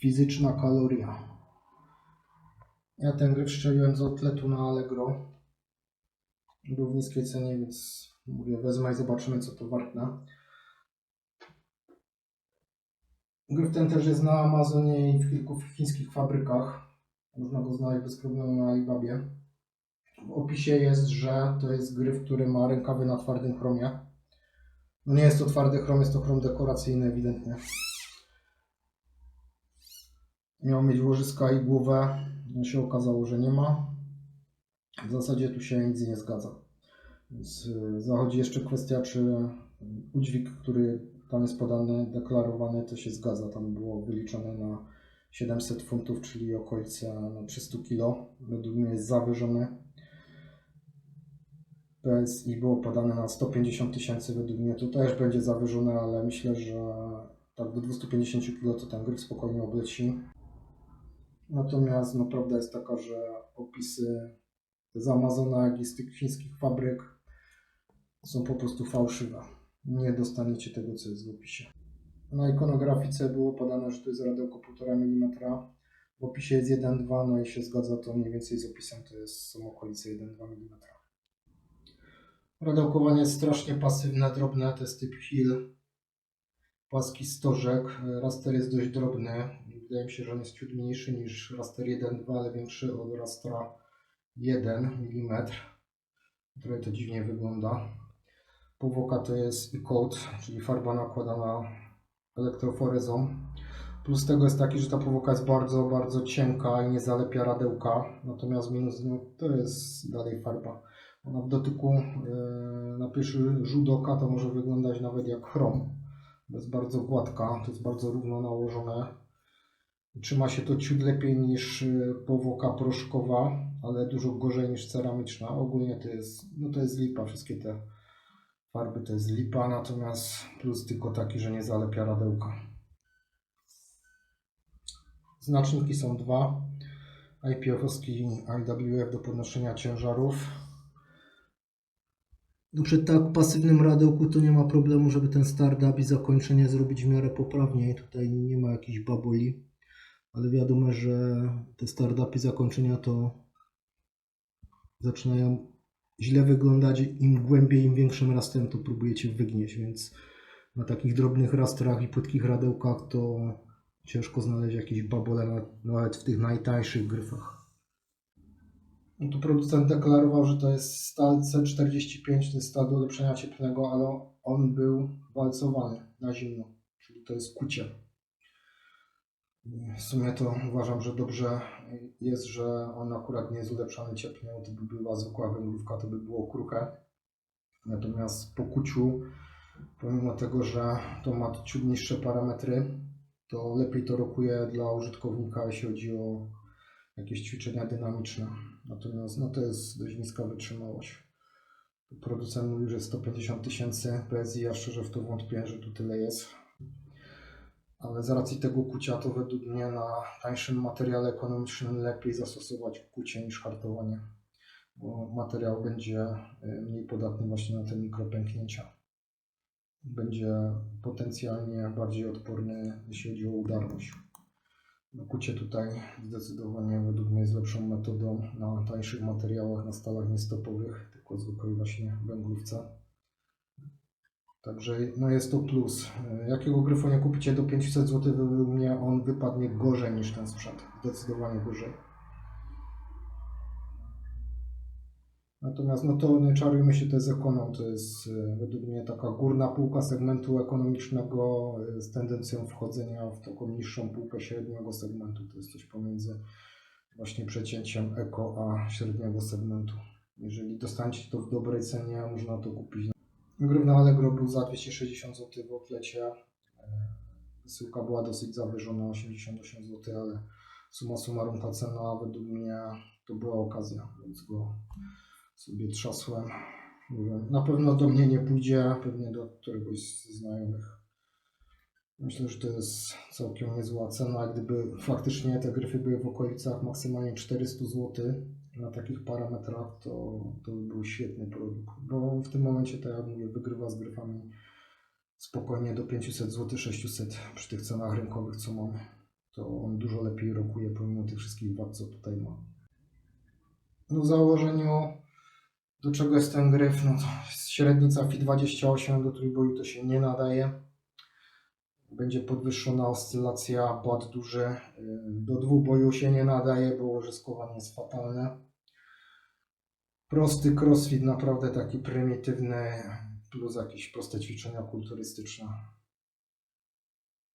fizyczna kaloria. Ja ten gry wszczeliłem z outletu na Allegro. Był w niskiej cenie, więc mówię, wezmę i zobaczymy co to wartne. Gryf ten też jest na Amazonie i w kilku chińskich fabrykach. Można go znaleźć bez problemu na Alibabie. W opisie jest, że to jest gryf, który ma rękawy na twardym chromie. No nie jest to twardy chrom, jest to chrom dekoracyjny ewidentnie. Miał mieć łożyska i głowę, no się okazało, że nie ma. W zasadzie tu się nic nie zgadza. Więc y, zachodzi jeszcze kwestia, czy udźwig, który tam jest podany, deklarowany, to się zgadza. Tam było wyliczone na 700 funtów, czyli okolice no, 300 kg. Według mnie jest zawyżony. PSI było podane na 150 tysięcy, według mnie to też będzie zawyżone, ale myślę, że tak do 250 kg to ten gryf spokojnie obleci. Natomiast no, prawda jest taka, że opisy z Amazona, jak i z tych chińskich fabryk są po prostu fałszywe. Nie dostaniecie tego, co jest w opisie. Na ikonografice było podane, że to jest radełko 1,5 mm. W opisie jest 1,2, no i się zgadza to mniej więcej z opisem, to jest, są okolice 1,2 mm. Radełkowanie jest strasznie pasywne, drobne, to jest typ Hill. Płaski stożek, raster jest dość drobny. Wydaje mi się, że on jest ciut mniejszy niż raster 1,2, ale większy od rastra 1 mm. Trochę to dziwnie wygląda. Powłoka to jest e-coat, czyli farba nakładana elektroforezą. Plus tego jest taki, że ta powłoka jest bardzo, bardzo cienka i nie zalepia radełka. Natomiast minus no, to jest dalej farba. Ona w dotyku yy, na pierwszy rzut oka to może wyglądać nawet jak chrom. Bo jest bardzo gładka, to jest bardzo równo nałożone. Trzyma się to ciut lepiej niż yy, powłoka proszkowa, ale dużo gorzej niż ceramiczna. Ogólnie to jest, no to jest lipa, wszystkie te farby to jest lipa, natomiast plus tylko taki, że nie zalepia radełka. Znaczniki są dwa. IPF-owski i IWF do podnoszenia ciężarów. No przy tak pasywnym radełku to nie ma problemu, żeby ten startup i zakończenie zrobić w miarę poprawnie. Tutaj nie ma jakichś baboli. Ale wiadomo, że te startupy zakończenia to zaczynają źle wyglądać. Im głębiej, im większym rastem to próbujecie wygnieść, więc na takich drobnych rastrach i płytkich radełkach to ciężko znaleźć jakieś babole na- nawet w tych najtańszych gryfach. No tu producent deklarował, że to jest stal C45, to jest stal do ulepszenia cieplnego, ale on był walcowany na zimno, czyli to jest kucie. W sumie to uważam, że dobrze jest, że on akurat nie jest ulepszany cieplnie, bo to by była zwykła węglówka, to by było kruche. Natomiast po kuciu, pomimo tego, że to ma ciut niższe parametry, to lepiej to rokuje dla użytkownika, jeśli chodzi o jakieś ćwiczenia dynamiczne. Natomiast no to jest dość niska wytrzymałość. Producent mówił, że 150 tysięcy PSI, ja szczerze w to wątpię, że tu tyle jest. Ale z racji tego kucia to według mnie na tańszym materiale ekonomicznym lepiej zastosować kucie niż hartowanie, bo materiał będzie y, mniej podatny właśnie na te mikropęknięcia. Będzie potencjalnie bardziej odporny, jeśli chodzi o udarność. No, Kucie tutaj zdecydowanie według mnie jest lepszą metodą na tańszych materiałach, na stalach niestopowych, tylko zwykłej właśnie węglówce. Także no jest to plus. E, Jakiego gryfonia kupicie do 500 zł, według mnie on wypadnie gorzej niż ten sprzęt. Zdecydowanie gorzej. Natomiast no to nie czarujmy się, to jest ekonom, to jest e, według mnie taka górna półka segmentu ekonomicznego e, z tendencją wchodzenia w taką niższą półkę średniego segmentu. To jest coś pomiędzy właśnie przecięciem eko a średniego segmentu. Jeżeli dostaniecie to w dobrej cenie, można to kupić. Na Allegro był za 260 zł w oplecie. E, Wysyłka była dosyć zawyżona, 88 zł, ale suma summarum ta cena według mnie to była okazja, więc go sobie trzasłem. Na pewno do mnie nie pójdzie, pewnie do któregoś z znajomych. Myślę, że to jest całkiem niezła cena. Gdyby faktycznie te gryfy były w okolicach maksymalnie 400 zł na takich parametrach, to, to by był świetny produkt. Bo w tym momencie, tak jak mówię, wygrywa z gryfami spokojnie do 500 zł, 600 przy tych cenach rynkowych, co mamy. to on dużo lepiej rokuje pomimo tych wszystkich wad, co tutaj ma. No w założeniu do czego jest ten gryf? No, to średnica FI 28 do trójboju to się nie nadaje. Będzie podwyższona oscylacja, bład duży. y, Do dwuboju się nie nadaje, bo łożyskowanie jest fatalne. Prosty crossfit, naprawdę taki prymitywny, plus jakieś proste ćwiczenia kulturystyczne.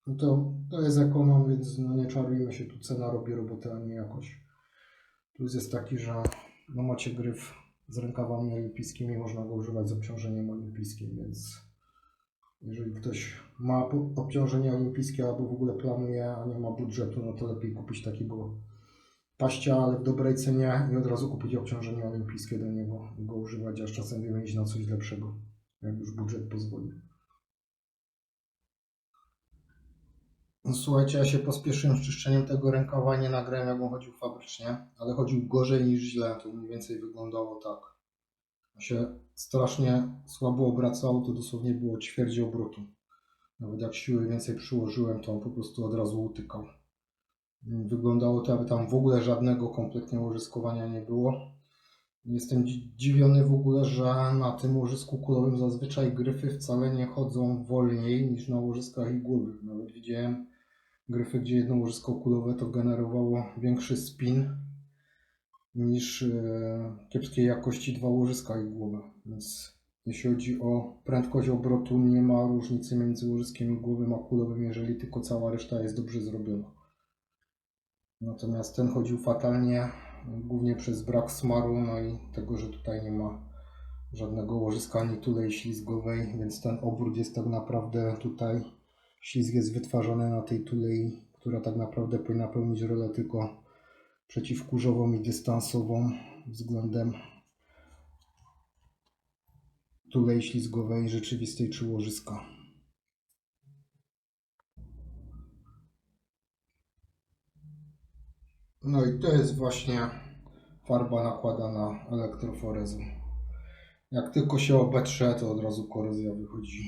No to, to jest ekonom, więc no nie czarujmy się, tu cena robi robotę, a nie jakoś. Plus jest taki, że no macie gryf z rękawami olimpijskimi, można go używać z obciążeniem olimpijskim, więc jeżeli ktoś ma obciążenie olimpijskie albo w ogóle planuje, a nie ma budżetu, no to lepiej kupić takiego paścia, ale w dobrej cenie i od razu kupić obciążenie olimpijskie do niego i go używać, aż czasem wymienić na coś lepszego, jak już budżet pozwoli. No, słuchajcie, ja się pospieszyłem z czyszczeniem tego rękawa, nie nagrałem jak on chodził fabrycznie, ale chodził gorzej niż źle, to mniej więcej wyglądało tak. Się strasznie słabo obracał, to dosłownie było ćwierć obrotu. Nawet jak siły więcej przyłożyłem, to on po prostu od razu utykał. Wyglądało to, aby tam w ogóle żadnego kompletnie łożyskowania nie było. Jestem dzi- dziwiony w ogóle, że na tym łożysku kulowym zazwyczaj gryfy wcale nie chodzą wolniej niż na łożyskach igłowych. Nawet widziałem gryfy, gdzie jedno łożysko kulowe to generowało większy spin niż e, kiepskiej jakości dwa łożyska igłowe. Więc jeśli chodzi o prędkość obrotu, nie ma różnicy między łożyskiem igłowym a kulowym, jeżeli tylko cała reszta jest dobrze zrobiona. Natomiast ten chodził fatalnie, głównie przez brak smaru, no i tego, że tutaj nie ma żadnego łożyska ani tulej ślizgowej, więc ten obrót jest tak naprawdę tutaj, ślizg jest wytwarzany na tej tulei, która tak naprawdę powinna pełnić rolę tylko przeciwkurzową i dystansową względem tulei ślizgowej rzeczywistej czy łożyska. No i to jest właśnie farba nakładana elektroforezą. Jak tylko się obetrze, to od razu korozja wychodzi.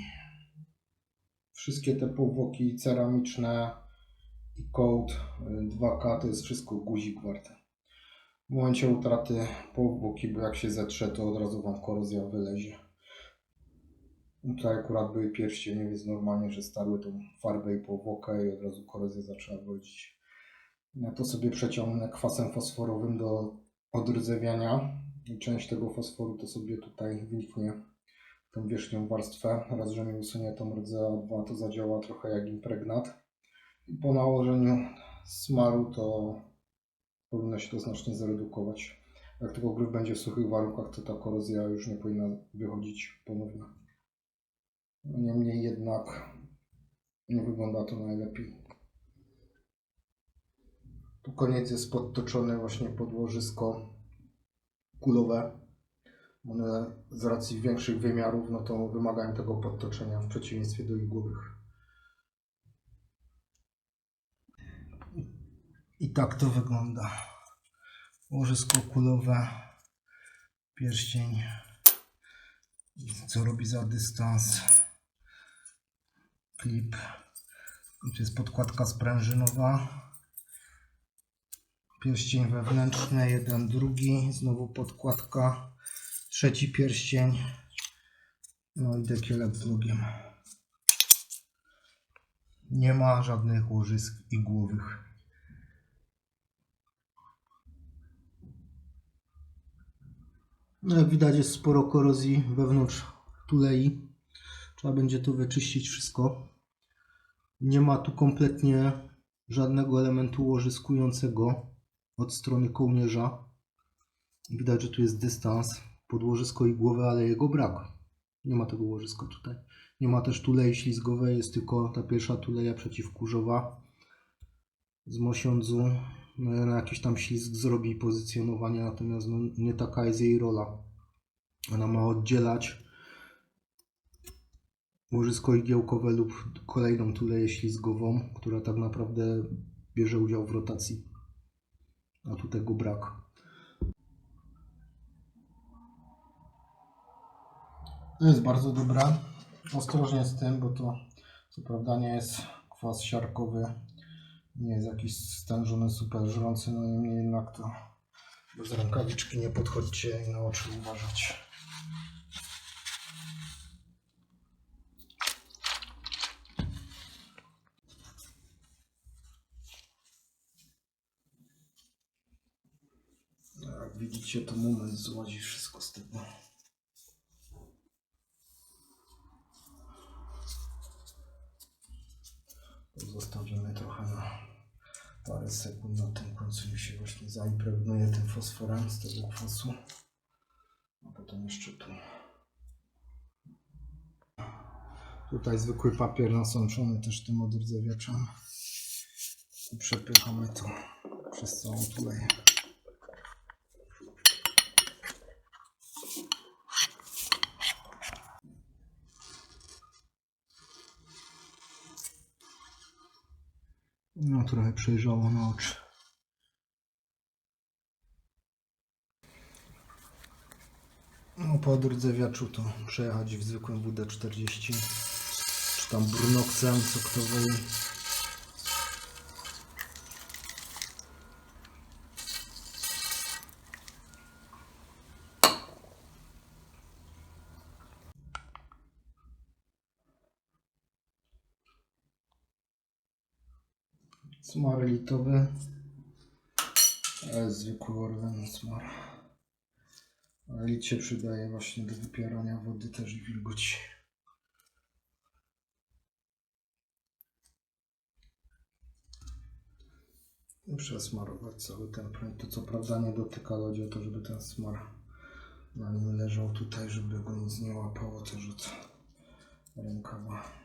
Wszystkie te powłoki ceramiczne i y, 2K to jest wszystko guzik warte. W momencie utraty powłoki, bo jak się zetrze, to od razu Wam korozja wylezie. Tutaj akurat były pierścienie, więc normalnie, że starły tą farbę i powłokę i od razu korozja zaczęła wychodzić. Ja to sobie przeciągnę kwasem fosforowym do odrdzewiania i część tego fosforu to sobie tutaj wniknie w tą wierzchnią warstwę. Raz, że mi usunie tą rdzę, a dwa to zadziała trochę jak impregnat. I po nałożeniu smaru to powinno się to znacznie zredukować. Jak tylko gryf będzie w suchych warunkach, to ta korozja już nie powinna wychodzić ponownie. Niemniej jednak nie wygląda to najlepiej. Tu koniec jest podtoczony właśnie pod łożysko kulowe. One z racji większych wymiarów, no to wymagają tego podtoczenia w przeciwieństwie do igłowych. I tak to wygląda. Łożysko kulowe, pierścień, co robi za dystans, klip. Tu jest podkładka sprężynowa pierścień wewnętrzny, jeden, drugi, znowu podkładka, trzeci pierścień, no i dekielek z drugim. Nie ma żadnych łożysk igłowych. No jak widać jest sporo korozji wewnątrz tulei. Trzeba będzie to wyczyścić wszystko. Nie ma tu kompletnie żadnego elementu łożyskującego od strony kołnierza. Widać, że tu jest dystans pod łożysko igłowe, ale jego brak. Nie ma tego łożyska tutaj. Nie ma też tulei ślizgowej, jest tylko ta pierwsza tuleja przeciwkurzowa z mosiądzu. No, i na jakiś tam ślizg zrobi pozycjonowanie, natomiast no, nie taka jest jej rola. Ona ma oddzielać łożysko igiełkowe lub kolejną tuleję ślizgową, która tak naprawdę bierze udział w rotacji a tu tego brak. To jest bardzo dobre. Ostrożnie z tym, bo to co prawda nie jest kwas siarkowy, Nie jest jakiś stężony, super żrący, no niemniej jednak to bez rękawiczki nie podchodźcie i na oczy uważać. No, Widzicie, to moment złazi wszystko z tego. Zostawimy trochę na parę sekund na tym końcu, niech się właśnie zaimpregnuje tym fosforem z tego kwasu. A potem jeszcze tu. Tutaj zwykły papier nasączony też tym odrdzewiaczem. I przepychamy to przez całą tuleję. No trochę przejrzało na oczy. No po odrdzewiaczu to przejechać w zwykłym WD-40 czy tam brunokcem, co kto woli. Smar litowy. Ale zwykły Orlen smar. Lit się przydaje właśnie do wypierania wody też i wilgoci. Przesmarować cały ten prąd. To co prawda nie dotyka chodzi o to, żeby ten smar na nim leżał tutaj, żeby go nic nie łapało też od rękawa.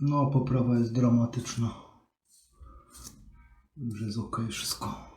No, poprawa jest dramatyczna. Już jest ok wszystko.